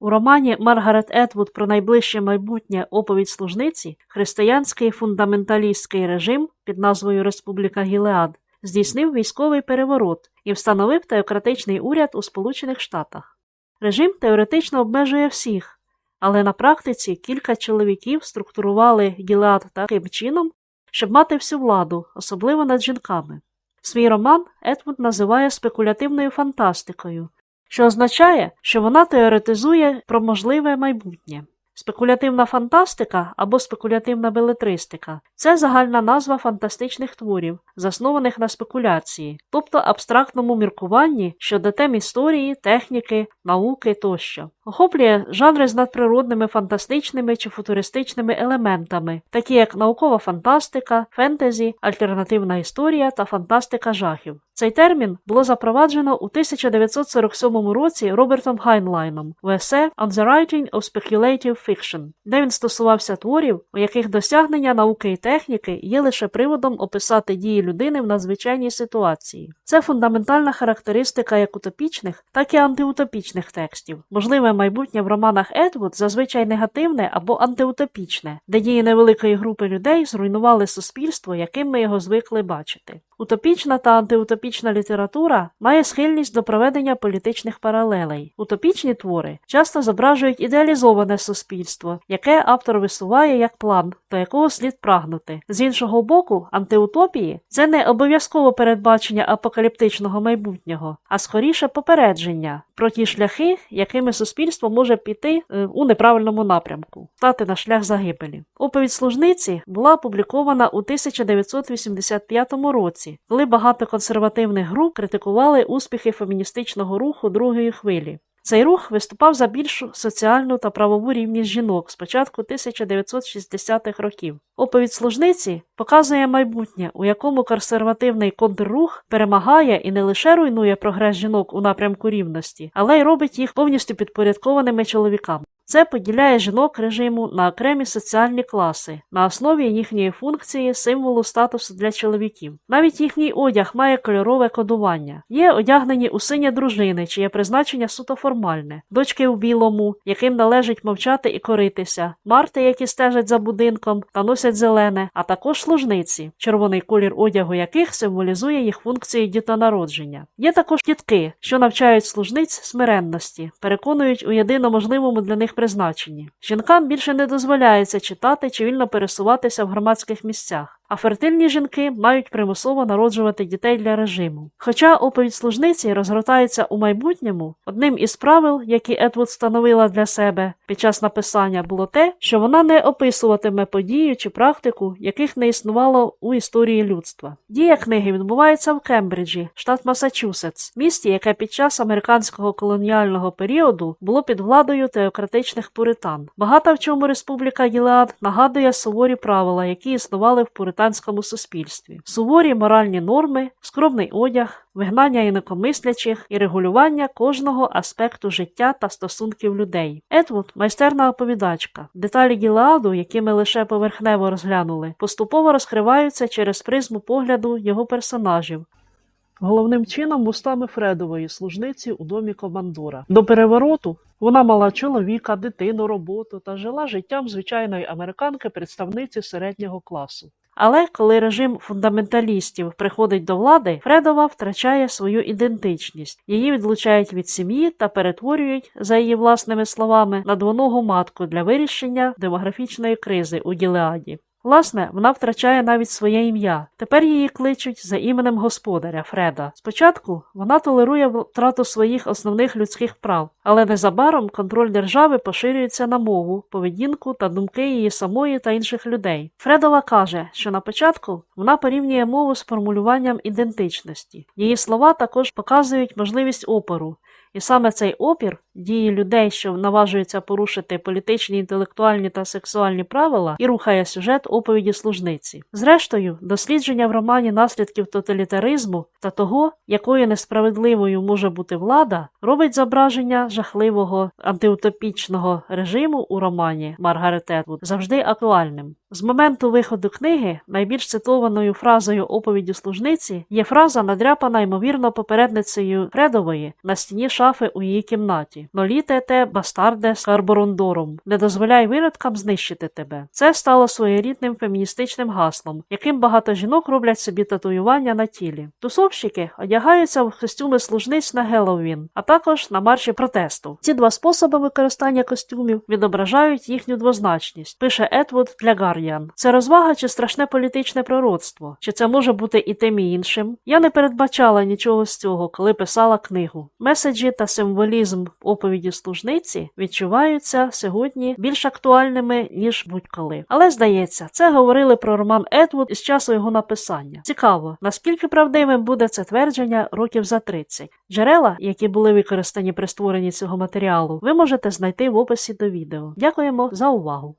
У романі Маргарет Етвуд про найближче майбутнє оповідь служниці християнський фундаменталістський режим під назвою Республіка Гілеад здійснив військовий переворот і встановив теократичний уряд у Сполучених Штатах. Режим теоретично обмежує всіх, але на практиці кілька чоловіків структурували Гілеад таким чином, щоб мати всю владу, особливо над жінками. Свій роман Етвуд називає спекулятивною фантастикою, що означає, що вона теоретизує про можливе майбутнє. Спекулятивна фантастика або спекулятивна белетристика це загальна назва фантастичних творів, заснованих на спекуляції, тобто абстрактному міркуванні щодо тем історії, техніки, науки тощо. Охоплює жанри з надприродними фантастичними чи футуристичними елементами, такі як наукова фантастика, фентезі, альтернативна історія та фантастика жахів. Цей термін було запроваджено у 1947 році Робертом Хайнлайном в есе On the Writing of Speculative Fiction, де він стосувався творів, у яких досягнення науки і техніки є лише приводом описати дії людини в надзвичайній ситуації. Це фундаментальна характеристика як утопічних, так і антиутопічних текстів. Можливе майбутнє в романах Едвуд зазвичай негативне або антиутопічне, де дії невеликої групи людей зруйнували суспільство, яким ми його звикли бачити. Утопічна та антиутопічна література має схильність до проведення політичних паралелей. Утопічні твори часто зображують ідеалізоване суспільство, яке автор висуває як план, до якого слід прагнути. З іншого боку, антиутопії це не обов'язково передбачення апокаліптичного майбутнього, а скоріше попередження про ті шляхи, якими суспільство може піти е, у неправильному напрямку, стати на шлях загибелі. Оповідь служниці була опублікована у 1985 році, коли багато консервативних груп критикували успіхи феміністичного руху другої хвилі. Цей рух виступав за більшу соціальну та правову рівність жінок з початку 1960-х років. Оповідь служниці показує майбутнє, у якому консервативний контррух перемагає і не лише руйнує прогрес жінок у напрямку рівності, але й робить їх повністю підпорядкованими чоловікам. Це поділяє жінок режиму на окремі соціальні класи на основі їхньої функції символу статусу для чоловіків. Навіть їхній одяг має кольорове кодування. Є одягнені у синя дружини, чиє призначення суто формальне, дочки у білому, яким належить мовчати і коритися, марти, які стежать за будинком та носять зелене, а також служниці, червоний колір одягу яких символізує їх функції дітонародження. Є також тітки, що навчають служниць смиренності, переконують у єдино можливому для них призначенні. Жінкам більше не дозволяється читати чи вільно пересуватися в громадських місцях. А фертильні жінки мають примусово народжувати дітей для режиму. Хоча оповідь служниці розгортається у майбутньому, одним із правил, які Етвуд встановила для себе під час написання, було те, що вона не описуватиме подію чи практику, яких не існувало у історії людства. Дія книги відбувається в Кембриджі, штат Масачусетс, місті, яке під час американського колоніального періоду було під владою теократичних пуритан. Багато в чому республіка Гілеад нагадує суворі правила, які існували в пуританському британському суспільстві, суворі моральні норми, скромний одяг, вигнання інакомислячих і регулювання кожного аспекту життя та стосунків людей. Етвуд майстерна оповідачка. Деталі Гілеаду, які ми лише поверхнево розглянули, поступово розкриваються через призму погляду його персонажів. Головним чином вустами Фредової служниці у домі командора. До перевороту вона мала чоловіка, дитину, роботу та жила життям звичайної американки представниці середнього класу. Але коли режим фундаменталістів приходить до влади, Фредова втрачає свою ідентичність. Її відлучають від сім'ї та перетворюють, за її власними словами, на двоногу матку для вирішення демографічної кризи у Гілеаді. Власне, вона втрачає навіть своє ім'я. Тепер її кличуть за іменем господаря Фреда. Спочатку вона толерує втрату своїх основних людських прав, але незабаром контроль держави поширюється на мову, поведінку та думки її самої та інших людей. Фредова каже, що на початку вона порівнює мову з формулюванням ідентичності. Її слова також показують можливість опору. І саме цей опір дії людей, що наважуються порушити політичні, інтелектуальні та сексуальні правила, і рухає сюжет оповіді служниці. Зрештою, дослідження в романі наслідків тоталітаризму та того, якою несправедливою може бути влада, робить зображення жахливого антиутопічного режиму у романі Маргарет Етвуд завжди актуальним. З моменту виходу книги найбільш цитованою фразою оповіді служниці є фраза, надряпана ймовірно попередницею Фредової на стіні шафи у її кімнаті: Ноліте те, бастарде з карборундором, не дозволяй виродкам знищити тебе. Це стало своєрідним феміністичним гаслом, яким багато жінок роблять собі татуювання на тілі. Тусовщики одягаються в костюми служниць на Геловін, а також на марші протесту. Ці два способи використання костюмів відображають їхню двозначність, пише Етвуд для Guardian. Це розвага чи страшне політичне пророцтво? Чи це може бути і тим і іншим? Я не передбачала нічого з цього, коли писала книгу. Меседжі та символізм в оповіді служниці відчуваються сьогодні більш актуальними ніж будь-коли. Але здається, це говорили про роман Етвуд із часу його написання. Цікаво, наскільки правдивим буде це твердження років за 30. Джерела, які були використані при створенні цього матеріалу, ви можете знайти в описі до відео. Дякуємо за увагу!